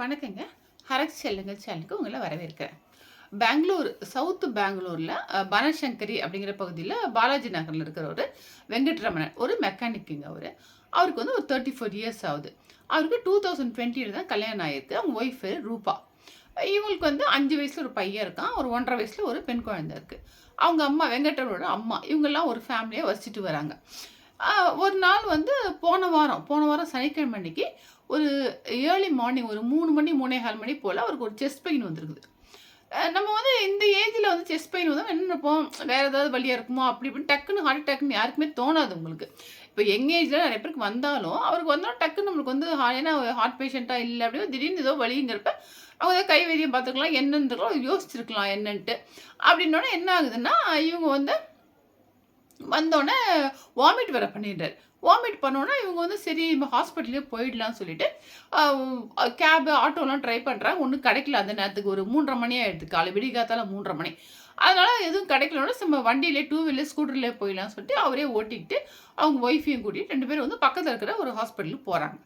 வணக்கங்க. ஹரக் செல்லுங்கள் சேனலுக்கு உங்களை வரவேற்கிறேன். பெங்களூர் சவுத் பெங்களூரில் பனசங்கரி அப்படிங்கிற பகுதியில் பாலாஜி நகரில் இருக்கிற ஒரு வெங்கட்ரமணன். ஒரு மெக்கானிக்குங்க அவர். அவருக்கு வந்து ஒரு தேர்ட்டி ஃபோர் இயர்ஸ் ஆகுது. அவருக்கு டூ தௌசண்ட் டுவெண்ட்டியில் தான் கல்யாணம் ஆகிருக்கு அவங்க ஒய்ஃபு ரூபா. இவங்களுக்கு வந்து அஞ்சு வயசில் ஒரு பையன் இருக்கான். ஒரு ஒன்றரை வயசில் ஒரு பெண் குழந்தை இருக்குது அவங்க அம்மா வெங்கட்ரமனோட அம்மா. இவங்கெல்லாம் ஒரு ஃபேமிலியாக வசிச்சுட்டு வராங்க. ஒரு நாள் வந்து போன வாரம் போன வாரம் சனிக்கிழமை அன்னைக்கு ஒரு ஏர்லி மார்னிங் ஒரு மூணு மணி மூணே கால் மணி போல் அவருக்கு ஒரு செஸ்ட் பெயின் வந்துருக்குது. நம்ம வந்து இந்த ஏஜில் வந்து செஸ்ட் பெயின் வந்து என்ன இருப்போம் வேறு ஏதாவது வழியாக இருக்குமோ? அப்படி இப்படின்னு டக்குன்னு ஹார்ட் அட்டாக்னு யாருக்குமே தோணாது உங்களுக்கு. இப்போ எங் ஏஜில் நிறைய பேருக்கு வந்தாலும் அவருக்கு வந்தாலும் டக்குன்னு நம்மளுக்கு வந்து ஹா- ஏன்னா ஹார்ட் பேஷண்ட்டாக இல்லை அப்படியே திடீர்னு ஏதோ வலிங்கிறப்ப அவங்க ஏதோ கை வைத்தியம் பார்த்துக்கலாம் என்னன்னு யோசிச்சிருக்கலாம் என்னன்ட்டு. அப்படின்னோடனே என்ன ஆகுதுன்னா இவங்க வந்து வந்தோடனே வாமிட் வேற பண்ணிடுறாரு. வாமிட் பண்ணோன்னா இவங்க வந்து சரி நம்ம ஹாஸ்பிட்டலே போயிடலாம்னு சொல்லிட்டு கேபு ஆட்டோலாம் ட்ரை பண்ணுறாங்க ஒன்றும் கிடைக்கல அந்த நேரத்துக்கு. ஒரு மூன்றரை மணி ஆகிடுது காலை விடிகாத்தால மூன்றரை மணி. அதனால் எதுவும் கிடைக்கலன்னா நம்ம வண்டியிலே டூ வீலர் ஸ்கூட்டர்லேயே போயிடலாம்னு சொல்லிட்டு அவரே ஓட்டிக்கிட்டு அவங்க ஒய்ஃபையும் கூட்டிகிட்டு ரெண்டு பேரும் வந்து பக்கத்தில் இருக்கிற ஒரு ஹாஸ்பிட்டலுக்கு போகிறாங்க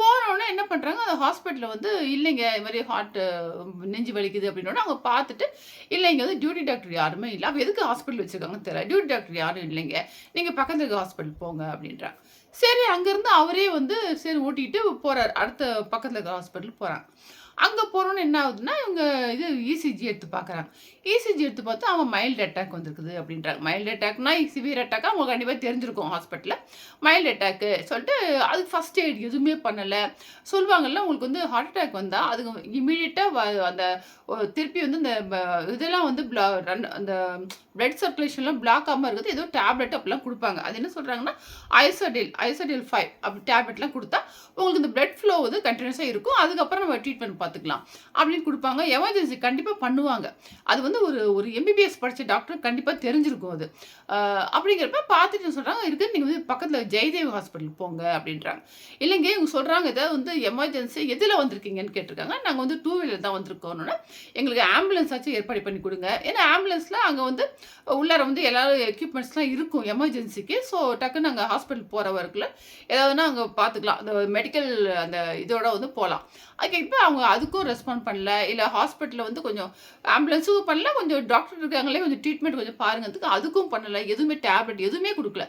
போனோடனே என்ன பண்ணுறாங்க அந்த ஹாஸ்பிட்டலில் வந்து இல்லைங்க இது மாதிரி ஹார்ட் நெஞ்சு வலிக்குது அப்படின்னோட அவங்க பார்த்துட்டு இல்லை இங்கே வந்து டியூட்டி டாக்டர் யாருமே இல்லை. அப்போ எதுக்கு ஹாஸ்பிட்டல் வச்சுருக்காங்கன்னு தெரியல. டியூட்டி டாக்டர் யாரும் இல்லைங்க. நீங்கள் பக்கத்தில் இருக்க ஹாஸ்பிட்டல் போங்க அப்படின்றாங்க. சரி அங்கேருந்து அவரே வந்து சரி ஓட்டிகிட்டு போகிறார் அடுத்த பக்கத்தில் இருக்க ஹாஸ்பிட்டல் போகிறாங்க அங்கே போகிறோன்னு என்ன ஆகுதுன்னா இவங்க இது இசிஜி எடுத்து பார்க்குறாங்க இசிஜி எடுத்து பார்த்தா அவன் மைல்டு அட்டாக் வந்திருக்குது அப்படின்றாங்க. மைல்டு அட்டாக்னா சிவியர் அட்டாக்காக அவங்க கண்டிப்பாக தெரிஞ்சிருக்கும் ஹாஸ்பிட்டலில் மைல்டு அட்டாக்கு சொல்லிட்டு அதுக்கு ஃபஸ்ட் எய்ட் எதுவுமே பண்ணலை. சொல்லுவாங்கல்ல உங்களுக்கு வந்து ஹார்ட் அட்டாக் வந்தால் அதுக்கு இமீடியட்டாக அந்த திருப்பி வந்து இந்த இதெல்லாம் வந்து ப்ளா அந்த பிளட் சர்க்குலேஷன்லாம் பிளாக் ஆகாமல் இருக்குது ஏதோ டேப்லெட் அப்படிலாம் கொடுப்பாங்க. அது என்ன சொல்கிறாங்கன்னா ஐசோடில் ஐசோடில் ஃபைவ் அப்படி டேப்லெட்லாம் கொடுத்தா உங்களுக்கு இந்த பிளட் ஃப்ளோ வந்து கண்டினியூஸாக இருக்கும். அதுக்கப்புறம் நம்ம ட்ரீட்மெண்ட் பார்த்துக்கலாம் அப்படின்னு கொடுப்பாங்க. எமர்ஜென்சி கண்டிப்பாக பண்ணுவாங்க. அது வந்து ஒரு ஒரு எம்பிபிஎஸ் படித்த டாக்டர் கண்டிப்பாக தெரிஞ்சிருக்கும் அது. அப்படிங்கிறப்ப பார்த்துட்டு சொல்கிறாங்க இருக்குது நீங்கள் வந்து பக்கத்தில் ஜெயதேவ் ஹாஸ்பிட்டல் போங்க அப்படின்றாங்க. இல்லைங்க இவங்க சொல்கிறாங்க இதை வந்து எமர்ஜென்சி எதில் வந்திருக்கீங்கன்னு கேட்டிருக்காங்க. நாங்கள் வந்து டூ வீலர் தான் வந்திருக்கோம்னு. எங்களுக்கு ஆம்புலன்ஸ் ஆச்சும் ஏற்பாடு பண்ணி கொடுங்க. ஏன்னா ஆம்புலன்ஸில் அங்கே வந்து உள்ளார வந்து எல்லாரும் எக்யூப்மெண்ட்ஸ்லாம் இருக்கும் எமர்ஜென்சிக்கு ஸோ டக்குன்னு நாங்கள் ஹாஸ்பிட்டல் போகிற வரைக்குள்ள ஏதாவதுனா அங்கே பார்த்துக்கலாம் அந்த மெடிக்கல் அந்த இதோட வந்து போகலாம் அதுக்கு அவங்க அதுக்கும் ரெஸ்பாண்ட் பண்ணல. இல்லை ஹாஸ்பிட்டலில் வந்து கொஞ்சம் ஆம்புலன்ஸும் பண்ணல கொஞ்சம் டாக்டர் இருக்காங்களே கொஞ்சம் ட்ரீட்மெண்ட் கொஞ்சம் பாருங்கிறதுக்கு அதுக்கும் பண்ணல. எதுவுமே டேப்லெட் எதுவுமே கொடுக்கல.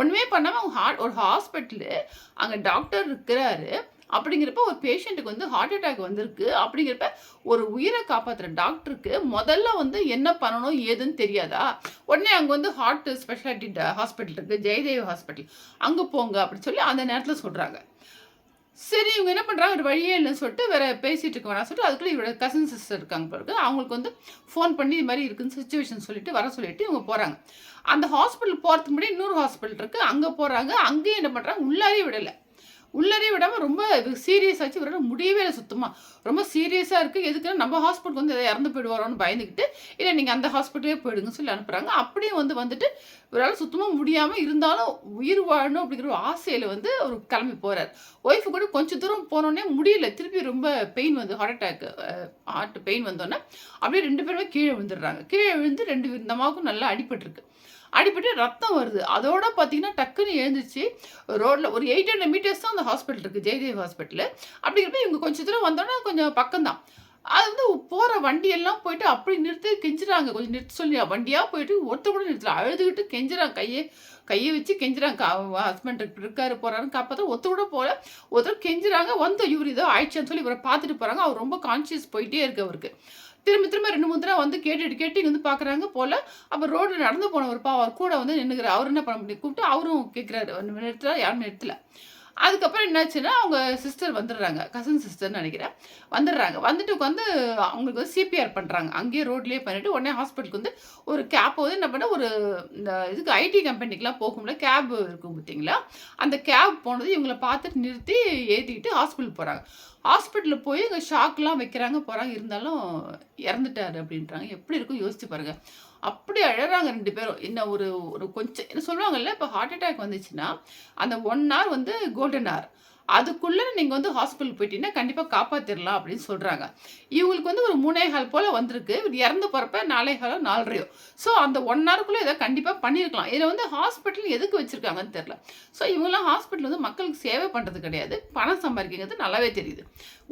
ஒன்றுமே பண்ணாமல் அவங்க ஹார்ட் ஒரு ஹாஸ்பிட்டலு அங்கே டாக்டர் இருக்கிறாரு. அப்படிங்கிறப்ப ஒரு பேஷண்ட்டுக்கு வந்து ஹார்ட் அட்டாக் வந்திருக்கு. அப்படிங்கிறப்ப ஒரு உயிரை காப்பாற்றுற டாக்டருக்கு முதல்ல வந்து என்ன பண்ணணும் ஏதுன்னு தெரியாதா? உடனே அங்கே வந்து ஹார்ட் ஸ்பெஷாலிட்டி ஹாஸ்பிட்டல் இருக்குது ஜெயதேவ் ஹாஸ்பிட்டல் அங்கே போங்க அப்படின்னு சொல்லி அந்த நேரத்தில் சொல்கிறாங்க சரி இவங்க என்ன பண்ணுறாங்க ஒரு வழியே இல்லைன்னு சொல்லிட்டு வேற பேசிட்டு இருக்க வேணாம் சொல்லிட்டு அதுக்குள்ளே இவரோட கசின் சிஸ்டர் இருக்காங்க பிறகு அவங்களுக்கு வந்து ஃபோன் பண்ணி இது மாதிரி இருக்குன்னு சுச்சுவேஷன் சொல்லிட்டு வர சொல்லிட்டு இவங்க போகிறாங்க அந்த ஹாஸ்பிட்டல் போகிறதுக்கு முன்னாடி இன்னொரு ஹாஸ்பிட்டல் இருக்குது அங்கே போகிறாங்க அங்கேயும் என்ன பண்ணுறாங்க உள்ளாரே விடலை. உள்ளாரே விடாமல் ரொம்ப சீரியஸ் ஆச்சு. இவரால் முடியவே இல்லை சுத்தமாக ரொம்ப சீரியஸாக இருக்குது எதுக்குன்னா நம்ம ஹாஸ்பிட்டல் வந்து எதாவது இறந்து போயிடுவாரோன்னு பயந்துக்கிட்டு இல்லை நீங்கள் அந்த ஹாஸ்பிட்டலே போயிடுங்கன்னு சொல்லி அனுப்புகிறாங்க அப்படியே வந்து வந்துட்டு இவரால் சுத்தமாக முடியாமல் இருந்தாலும் உயிர் வாழணும் அப்படிங்கிற ஒரு ஆசையில் வந்து அவர் கிளம்பி போகிறார் ஒய்ஃபு கூட கொஞ்சம் தூரம் போனோடனே முடியல. திருப்பி ரொம்ப பெயின் வந்து ஹார்ட் அட்டாக் ஹார்ட் பெயின் வந்தோடனே அப்படியே ரெண்டு பேருமே கீழே விழுந்துடுறாங்க. கீழே விழுந்து ரெண்டு விதமாகவும் நல்லா அடிபட்டிருக்கு. அடிபட்டு ரத்தம் வருது. அதோட பார்த்தீங்கன்னா டக்குன்னு எழுந்துச்சு. ரோட்டில் ஒரு எயிட் ஹண்ட்ரட் மீட்டர்ஸ் தான் அந்த ஹாஸ்பிட்டல் இருக்குது ஜெயதேவ் ஹாஸ்பிட்டல் அப்படிங்கிறப்ப இவங்க கொஞ்சம் தூரம் வந்தோன்னா கொஞ்சம் பக்கம்தான். அது வந்து போகிற வண்டியெல்லாம் போயிட்டு அப்படி நிறுத்தி கெஞ்சுறாங்க. கொஞ்சம் நிறுத்த சொல்லி வண்டியாக போயிட்டு ஒருத்த கூட நிறுத்தல. அழுதுகிட்டு கெஞ்சுறாங்க. கையை கையை வச்சு கெஞ்சுறாங்க. ஹஸ்பண்ட் இருக்காரு போறாருன்னு காப்பாற்ற ஒத்த கூட போகல. ஒருத்தர் கெஞ்சுறாங்க. வந்து இவர் ஏதோ ஆயிடுச்சான்னு சொல்லி இவரை பார்த்துட்டு போகிறாங்க அவர் ரொம்ப கான்சியஸ் போயிட்டே இருக்கு அவருக்கு. திரும்ப திரும்ப ரெண்டு மூணு தடவை வந்து கேட்டுட்டு கேட்டு இங்க வந்து பார்க்குறாங்க போல். அப்போ ரோடு நடந்து போனவர்ப்பா அவர் கூட வந்து நின்றுக்கிறார் அவர் என்ன பண்ண முடியும்? கூப்பிட்டு அவரும் கேட்குறாரு நிறுத்தல யாரும் நிறுத்தல. அதுக்கப்புறம் என்னாச்சுன்னா அவங்க சிஸ்டர் வந்துடுறாங்க. கசன் சிஸ்டர்னு நினைக்கிறேன். வந்துடுறாங்க. வந்துட்டு உட்காந்து அவங்களுக்கு வந்து சிபிஆர் பண்ணுறாங்க அங்கேயே ரோட்லேயே பண்ணிட்டு உடனே ஹாஸ்பிட்டலுக்கு வந்து ஒரு கேப் வந்து என்ன பண்ண ஒரு இந்த இதுக்கு ஐடி கம்பெனிக்கெலாம் போகும்ல கேப் இருக்கும் பார்த்தீங்களா? அந்த கேப் போனது இவங்கள பார்த்துட்டு நிறுத்தி ஏற்றிக்கிட்டு ஹாஸ்பிட்டல் போகிறாங்க ஹாஸ்பிட்டலில் போய் இங்கே ஷாக்லாம் வைக்கிறாங்க போகிறாங்க இருந்தாலும் இறந்துட்டாரு அப்படின்றாங்க. எப்படி இருக்கும்? யோசிச்சு பாருங்கள் அப்படி அழகிறாங்க ரெண்டு பேரும். என்ன ஒரு ஒரு கொஞ்சம் என்ன சொல்லுவாங்கல்ல இப்போ ஹார்ட் அட்டாக் வந்துச்சுன்னா அந்த ஒன் ஹவர் வந்து கோல்டன் ஹவர் அதுக்குள்ளே நீங்கள் வந்து ஹாஸ்பிட்டல் போயிட்டீங்கன்னா கண்டிப்பாக காப்பாற்றிடலாம் அப்படின்னு சொல்கிறாங்க இவங்களுக்கு வந்து ஒரு மூணே ஹால் போல் வந்திருக்கு. இவர் இறந்து போகிறப்ப நாலே ஹாலோ நாலரையோ. ஸோ அந்த ஒன் ஹவருக்குள்ளே இதை கண்டிப்பாக பண்ணியிருக்கலாம் இதில் வந்து ஹாஸ்பிட்டல் எதுக்கு வச்சுருக்காங்கன்னு தெரில ஸோ இவங்கெல்லாம் ஹாஸ்பிட்டல் வந்து மக்களுக்கு சேவை பண்ணுறது கிடையாது. பணம் சம்பாதிக்கிறது நல்லாவே தெரியுது.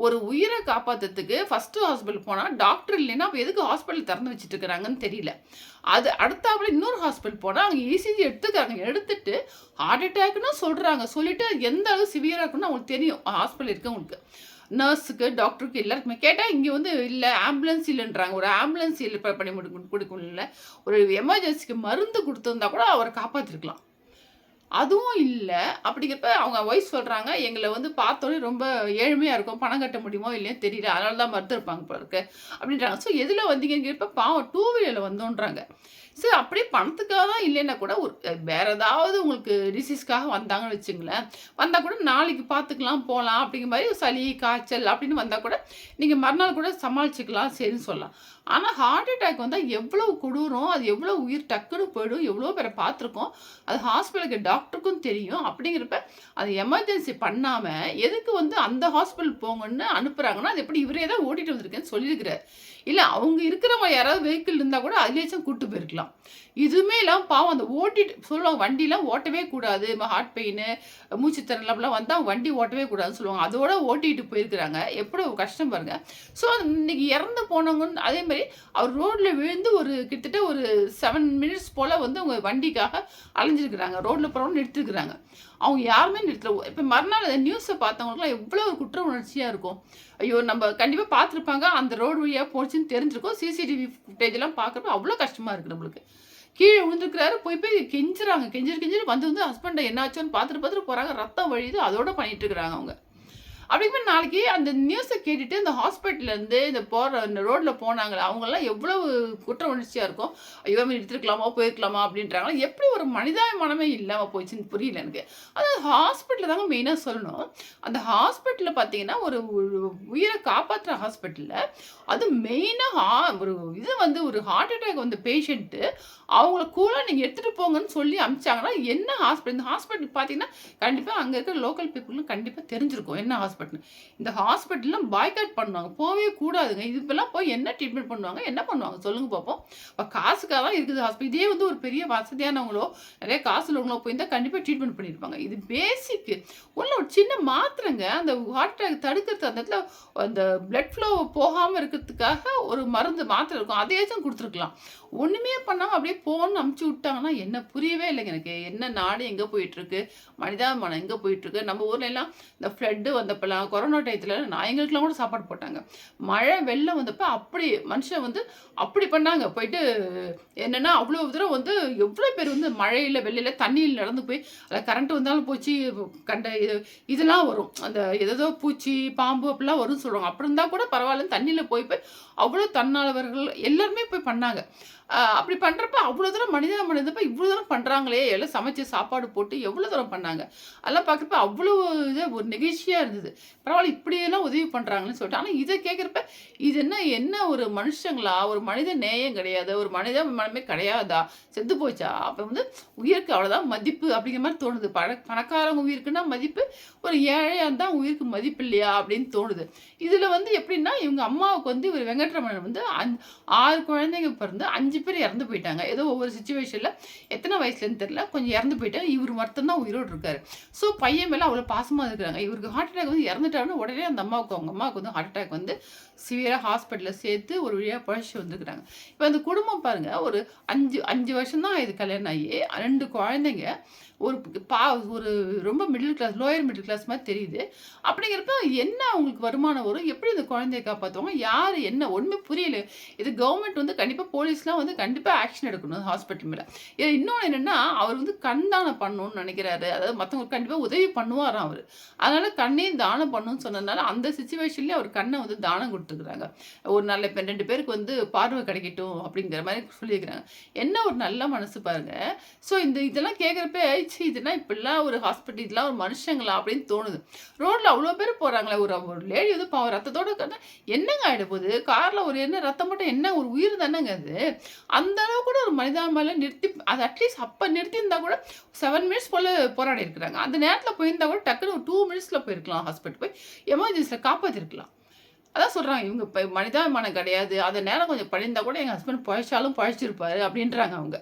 ஒரு உயிரை காப்பாற்றுறதுக்கு ஃபஸ்ட்டு ஹாஸ்பிட்டல் போனால் டாக்டர் இல்லைன்னா அப்போ எதுக்கு ஹாஸ்பிட்டல் திறந்து வச்சுட்டு இருக்கிறாங்கன்னு தெரியல. அது அடுத்தாப்புல இன்னொரு ஹாஸ்பிட்டல் போனால் அவங்க இசிஜி எடுத்துக்கிறாங்க. எடுத்துட்டு ஹார்ட் அட்டாக்னு சொல்கிறாங்க சொல்லிவிட்டு அது எந்த அளவு சிவியராக இருக்குன்னு அவங்களுக்கு தெரியும். ஹாஸ்பிட்டல் இருக்கவங்களுக்கு நர்ஸுக்கு டாக்டருக்கு எல்லாருக்குமே கேட்டால் இங்கே வந்து இல்லை ஆம்புலன்ஸ் இல்லைன்றாங்க. ஒரு ஆம்புலன்ஸ் இல்லை பண்ணி முடி கொடுக்கல ஒரு எமர்ஜென்சிக்கு மருந்து கொடுத்துருந்தா கூட அவரை காப்பாற்றிருக்கலாம் அதுவும் இல்லை. அப்படிங்கிறப்ப அவங்க ஒய்ஃப் சொல்கிறாங்க எங்களை வந்து பார்த்தோன்னே ரொம்ப ஏழ்மையாக இருக்கும். பணம் கட்ட முடியுமோ இல்லையோ தெரியல. அதனால தான் மறுத்துருப்பாங்க போல இருக்கு. அப்படின்றாங்க. ஸோ எதில் வந்தீங்கிறப்ப பாவம் டூ வீலரில் வந்தோன்றாங்க. சரி அப்படியே பணத்துக்காக தான் இல்லைன்னா கூட ஒரு வேறு ஏதாவது உங்களுக்கு டிசீஸ்க்காக வந்தாங்கன்னு வச்சுங்களேன். வந்தால் கூட நாளைக்கு பார்த்துக்கலாம் போகலாம் அப்படிங்கிற மாதிரி சளி காய்ச்சல் அப்படின்னு வந்தால் கூட நீங்கள் மறுநாள் கூட சமாளிச்சுக்கலாம் சரின்னு சொல்லலாம். ஆனால் ஹார்ட் அட்டாக் வந்தால் எவ்வளோ கொடூரம் அது எவ்வளோ உயிர் டக்குன்னு போயிடும் எவ்வளோ பேரை பார்த்துருக்கோம். அது ஹாஸ்பிட்டலுக்கு டாக்டருக்கும் தெரியும். அப்படிங்கிறப்ப அது எமர்ஜென்சி பண்ணாமல் எதுக்கு வந்து அந்த ஹாஸ்பிட்டல் போங்கன்னு அனுப்புகிறாங்கன்னா அது எப்படி இவரே தான் ஓட்டிகிட்டு வந்திருக்கேன்னு சொல்லியிருக்கிறார். இல்லை அவங்க இருக்கிறவங்க யாராவது வெஹிக்கிள் இருந்தால் கூட அதுலேயாச்சும் கூப்பிட்டு போயிருக்கலாம். இதுவுமே இல்லாமல் பாவம் அந்த ஓட்டிட்டு சொல்லுவாங்க வண்டிலாம் ஓட்டவே கூடாது ஹார்ட் பெயின் மூச்சு திறனலாம் வந்தால் வண்டி ஓட்டவே கூடாதுன்னு சொல்லுவாங்க. அதோட ஓட்டிகிட்டு போயிருக்கிறாங்க. எப்படி கஷ்டம் பாருங்க. ஸோ இன்னைக்கு இறந்து போனவங்கன்னு அதே மாதிரி அவர் ரோட்டில் விழுந்து ஒரு கிட்டத்தட்ட ஒரு செவன் மினிட்ஸ் போல் வந்து அவங்க வண்டிக்காக அலைஞ்சிருக்கிறாங்க. ரோட்டில் போகிறவங்க நிறுத்திருக்கிறாங்க. அவங்க யாருமே நிறுத்தல. இப்போ மறுநாள் அந்த நியூஸை பார்த்தவங்களுக்குலாம் எவ்வளோ ஒரு குற்ற உணர்ச்சியாக இருக்கும். ஐயோ நம்ம கண்டிப்பாக பார்த்துருப்பாங்க. அந்த ரோடு வழியாக போச்சுன்னு தெரிஞ்சிருக்கோம். சிசிடிவி ஃபுட்டேஜ்லாம் பார்க்குறப்ப அவ்வளோ கஷ்டமாக இருக்குது நம்மளுக்கு. கீழே விழுந்துருக்கிறாரு போய் போய் கெஞ்சுறாங்க. கெஞ்சிரு கெஞ்சிரு வந்து வந்து ஹஸ்பண்டை என்னாச்சோன்னு பார்த்துட்டு பார்த்துட்டு போகிறாங்க ரத்தம் வழியுது அதோட பண்ணிட்டு இருக்கிறாங்க அவங்க. அப்படிங்கும்போது நாளைக்கு அந்த நியூஸை கேட்டுட்டு இந்த ஹாஸ்பிட்டல்லேருந்து இந்த போகிற இந்த ரோட்டில் போனாங்களே அவங்கெல்லாம் எவ்வளவு குற்ற உணர்ச்சியாக இருக்கும். ஐயோ எடுத்துருக்கலாமா போயிருக்கலாமா அப்படின்றாங்களா? எப்படி ஒரு மனிதாபிமானமே இல்லாமல் போச்சுன்னு புரியல எனக்கு. அதாவது ஹாஸ்பிட்டலில் தாங்க மெயினாக சொல்லணும். அந்த ஹாஸ்பிட்டலில் பார்த்தீங்கன்னா ஒரு உயிரை காப்பாற்றுற ஹாஸ்பிட்டலில் அது மெயினாக ஒரு இது வந்து ஒரு ஹார்ட் அட்டாக் வந்த பேஷண்ட்டு அவங்கள கூட நீங்கள் எடுத்துகிட்டு போங்கன்னு சொல்லி அமிச்சாங்கன்னா என்ன ஹாஸ்பிட்டல் இந்த ஹாஸ்பிட்டல் பார்த்தீங்கன்னா கண்டிப்பாக அங்கே இருக்கிற லோக்கல் பீப்புளும் கண்டிப்பாக தெரிஞ்சிருக்கும் என்ன ஹாஸ்பிட்டல் இந்த ஹாஸ்பிட்டல்லாம் பாய்காட் பண்ணுவாங்க. போகவே கூடாதுங்க. இது இப்பெல்லாம் போய் என்ன ட்ரீட்மெண்ட் பண்ணுவாங்க? என்ன பண்ணுவாங்க? சொல்லுங்கள் பார்ப்போம் இப்போ காசுக்காக தான் இருக்குது ஹாஸ்பிட்டல் இதே வந்து ஒரு பெரிய வசதியானவங்களோ நிறைய காசு உள்ளவங்களோ போயிருந்தால் கண்டிப்பாக ட்ரீட்மெண்ட் பண்ணியிருப்பாங்க. இது பேசிக்கு உள்ள ஒரு சின்ன மாத்திரங்க. அந்த ஹார்ட் அட்டாக் தடுக்கிறது அந்த இடத்துல அந்த பிளட் ஃப்ளோ போகாமல் இருக்கிறதுக்காக ஒரு மருந்து மாத்திரை இருக்கும். அதையாச்சும் கொடுத்துருக்கலாம். ஒன்றுமே பண்ணாமல் அப்படியே போன்னு அமுச்சு விட்டாங்கன்னா என்ன? புரியவே இல்லைங்க எனக்கு. என்ன நாடு எங்கே போயிட்டுருக்கு மனிதாபிமானம் எங்கே போயிட்டுருக்கு நம்ம ஊர்ல எல்லாம் இந்த ஃப்ளட்டு வந்தப்பெல்லாம் கொரோனா டயத்தில் நான் எங்களுக்குலாம் கூட சாப்பாடு போட்டாங்க. மழை வெள்ளம் வந்தப்போ அப்படி மனுஷன் வந்து அப்படி பண்ணாங்க. போயிட்டு என்னென்னா அவ்வளோ தூரம் வந்து எவ்வளோ பேர் வந்து மழையில் வெள்ளையில் தண்ணியில் நடந்து போய் அதில் கரண்ட் வந்தாலும் போச்சு கண்ட இது இதெல்லாம் வரும். அந்த எதோ பூச்சி பாம்பு அப்படிலாம் வரும்னு சொல்லுவாங்க. அப்படி இருந்தால் கூட பரவாயில்ல தண்ணியில் போய் போய் அவ்வளோ தன்னாளவர்கள் எல்லாருமே போய் பண்ணாங்க. அப்படி பண்ணுறப்ப அவ்வளோ தூரம் மனித மனிதப்ப இவ்வளோ தூரம் பண்ணுறாங்களே எல்லாம் சமைச்சு சாப்பாடு போட்டு எவ்வளோ தூரம் பண்ணாங்க. அதெல்லாம் பார்க்குறப்ப அவ்வளோ இது ஒரு நெகிழ்ச்சியாக இருந்தது. பரவாயில்ல இப்படியெல்லாம் உதவி பண்ணுறாங்கன்னு சொல்லிட்டு. ஆனால் இதை கேட்குறப்ப இது என்ன என்ன ஒரு மனுஷங்களா? ஒரு மனித நேயம் கிடையாது. ஒரு மனித மனமே கிடையாதா? செத்து போச்சா? அப்போ வந்து உயிருக்கு அவ்வளோதான் மதிப்பு அப்படிங்கிற மாதிரி தோணுது. பண பணக்காரங்க உயிருக்குன்னா மதிப்பு ஒரு ஏழையாக இருந்தால் உயிருக்கு மதிப்பு இல்லையா அப்படின்னு தோணுது. இதில் வந்து எப்படின்னா இவங்க அம்மாவுக்கு வந்து ஒரு வெங்கட்ரமணன் வந்து ஆறு குழந்தைங்க பிறந்து அஞ்சு அஞ்சு பேர் இறந்து போயிட்டாங்க. ஏதோ ஒவ்வொரு சுச்சுவேஷனில் எத்தனை வயசுலன்னு தெரில கொஞ்சம் இறந்து போயிட்டாங்க. இவர் மட்டும்தான் உயிரோடு இருக்காரு. ஸோ பையன் மேலே அவ்வளோ பாசமாக இருக்கிறாங்க. இவருக்கு ஹார்ட் அட்டாக் வந்து இறந்துட்டாருன்னு உடனே அந்த அம்மாவுக்கு அவங்க அம்மாவுக்கு வந்து ஹார்ட் அட்டாக் வந்து சிவியராக ஹாஸ்பிட்டலில் சேர்த்து ஒரு வழியாக பழச்சி வந்துருக்குறாங்க. இப்போ அந்த குடும்பம் பாருங்கள் ஒரு அஞ்சு அஞ்சு வருஷம் தான் இது கல்யாணம் ஆகி. ரெண்டு குழந்தைங்க ஒரு பா ஒரு ரொம்ப middle class lower middle class மாதிரி தெரியுது. அப்படிங்கிறப்ப என்ன அவங்களுக்கு வருமானம் வரும்? எப்படி இந்த குழந்தைய காப்பாற்றுவாங்க யார் என்ன ஒன்றுமே புரியல. இது கவர்மெண்ட் வந்து கண்டிப்பாக போலீஸ்லாம் வந்து கண்டிப்பாக ஆக்ஷன் எடுக்கணும் ஹாஸ்பிட்டல் மேலே. இன்னொன்று என்னென்னா அவர் வந்து கண் தானம் பண்ணணும்னு நினைக்கிறாரு. அதாவது மற்றவங்களுக்கு கண்டிப்பாக உதவி பண்ணுவாராம் அவர். அதனால் கண்ணையும் தானம் பண்ணணும்னு சொன்னதுனால அந்த சுச்சுவேஷன்லேயே அவர் கண்ணை வந்து தானம் கொடுத்துருக்குறாங்க. ஒரு நல்ல இப்போ ரெண்டு பேருக்கு வந்து பார்வை கிடைக்கட்டும் அப்படிங்கிற மாதிரி சொல்லியிருக்கிறாங்க. என்ன ஒரு நல்ல மனசு பாருங்கள் ஸோ இந்த இதெல்லாம் கேட்குறப்ப ச்சீ இதுனா இப்படிலாம் ஒரு ஹாஸ்பிட்டல் இதெல்லாம் ஒரு மனுஷங்களா அப்படின்னு தோணுது. ரோட்டில் அவ்வளோ பேர் போகிறாங்களே ஒரு ஒரு லேடி வந்து பாவம் ரத்தத்தோட கண்ணா என்னங்க ஆகிட போகுது? காரில் ஒரு என்ன ரத்தம் மட்டும் என்ன ஒரு உயிர் தானேங்க அது? அந்த அளவு கூட ஒரு மனிதாபிமானில நிறுத்தி அது அட்லீஸ்ட் அப்போ நிறுத்தியிருந்தா கூட செவன் மினிட்ஸ் போல் போராடி இருக்கிறாங்க அந்த நேரத்தில் போயிருந்தா கூட டக்குன்னு ஒரு டூ மினிட்ஸில் போயிருக்கலாம் ஹாஸ்பிட்டல் போய். எமர்ஜென்சியில் காப்பாற்றிருக்கலாம் அதான் சொல்கிறாங்க இவங்க இப்போ மனிதாபிமானம் கிடையாது. அந்த நேரம் கொஞ்சம் பழிந்தால் கூட எங்கள் ஹஸ்பண்ட் பழைச்சாலும் பழைச்சிருப்பாரு அப்படின்றாங்க அவங்க.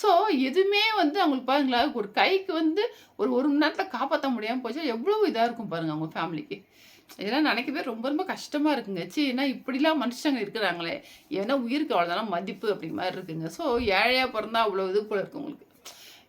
ஸோ எதுவுமே வந்து அவங்களுக்கு பாருங்களா ஒரு கைக்கு வந்து ஒரு ஒரு மணி நேரத்தில் காப்பாற்ற முடியாமல் போச்சு. எவ்வளோ இதாக இருக்கும் பாருங்கள் அவங்க ஃபேமிலிக்கு இதெல்லாம் நினைக்கவே ரொம்ப ரொம்ப கஷ்டமாக இருக்குங்க. சி ஏன்னா இப்படிலாம் மனுஷங்க இருக்கிறாங்களே. ஏன்னா உயிருக்கு அவ்வளோதான மதிப்பு அப்படி மாதிரி இருக்குங்க. ஸோ ஏழையாக பிறந்தா அவ்வளோ இது போல இருக்கு உங்களுக்கு.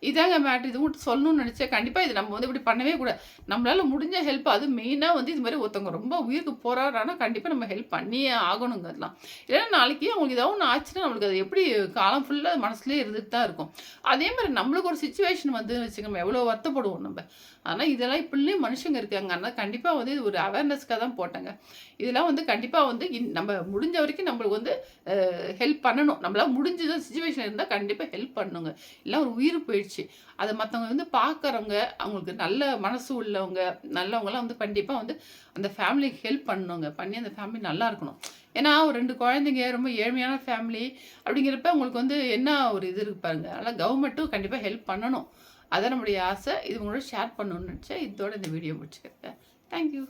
இதாங்க மேட்ரு இது மட்டும் சொல்லணும்னு நினச்சா கண்டிப்பாக இது நம்ம வந்து இப்படி பண்ணவே கூடாது. நம்மளால் முடிஞ்ச ஹெல்ப் அது மெயினாக வந்து இது மாதிரி ஒருத்தவங்க ரொம்ப உயிருக்கு போராடுறாங்கன்னா கண்டிப்பாக நம்ம ஹெல்ப் பண்ணியே ஆகணுங்க அதெல்லாம். இல்லைன்னா நாளைக்கு அவங்களுக்கு ஏதாவது ஒன்று ஆச்சுன்னா நம்மளுக்கு அது எப்படி காலம் ஃபுல்லாக மனசுலேயே இருந்துட்டு தான் இருக்கும். அதே மாதிரி நம்மளுக்கு ஒரு சுச்சுவேஷன் வந்து வச்சுக்கோங்க எவ்வளோ வருத்தப்படுவோம் நம்ம. ஆனால் இதெல்லாம் இப்படிலேயும் மனுஷங்க இருக்காங்க. ஆனால் கண்டிப்பாக வந்து இது ஒரு அவேர்னஸ்க்காக தான் போட்டாங்க. இதெல்லாம் வந்து கண்டிப்பாக வந்து இன் நம்ம முடிஞ்ச வரைக்கும் நம்மளுக்கு வந்து ஹெல்ப் பண்ணணும். நம்மளால் முடிஞ்ச சுச்சுவேஷன் இருந்தால் கண்டிப்பாக ஹெல்ப் பண்ணுங்க. இல்லை ஒரு உயிர் போயிடுச்சு போயிடுச்சு. அதை மற்றவங்க வந்து பார்க்குறவங்க அவங்களுக்கு நல்ல மனசு உள்ளவங்க நல்லவங்களாம் வந்து கண்டிப்பாக வந்து அந்த ஃபேமிலிக்கு ஹெல்ப் பண்ணணுங்க. பண்ணி அந்த ஃபேமிலி நல்லா இருக்கணும். ஏன்னா ஒரு ரெண்டு குழந்தைங்க ரொம்ப ஏழ்மையான ஃபேமிலி அப்படிங்கிறப்ப உங்களுக்கு வந்து என்ன ஒரு இது இருக்கு பாருங்க. அதனால் கவர்மெண்ட்டும் கண்டிப்பாக ஹெல்ப் பண்ணணும். அதான் நம்முடைய ஆசை. இது உங்களோட ஷேர் பண்ணணும்னு நினச்சேன். இதோட இந்த வீடியோ முடிச்சுக்கிறேன் தேங்க்யூ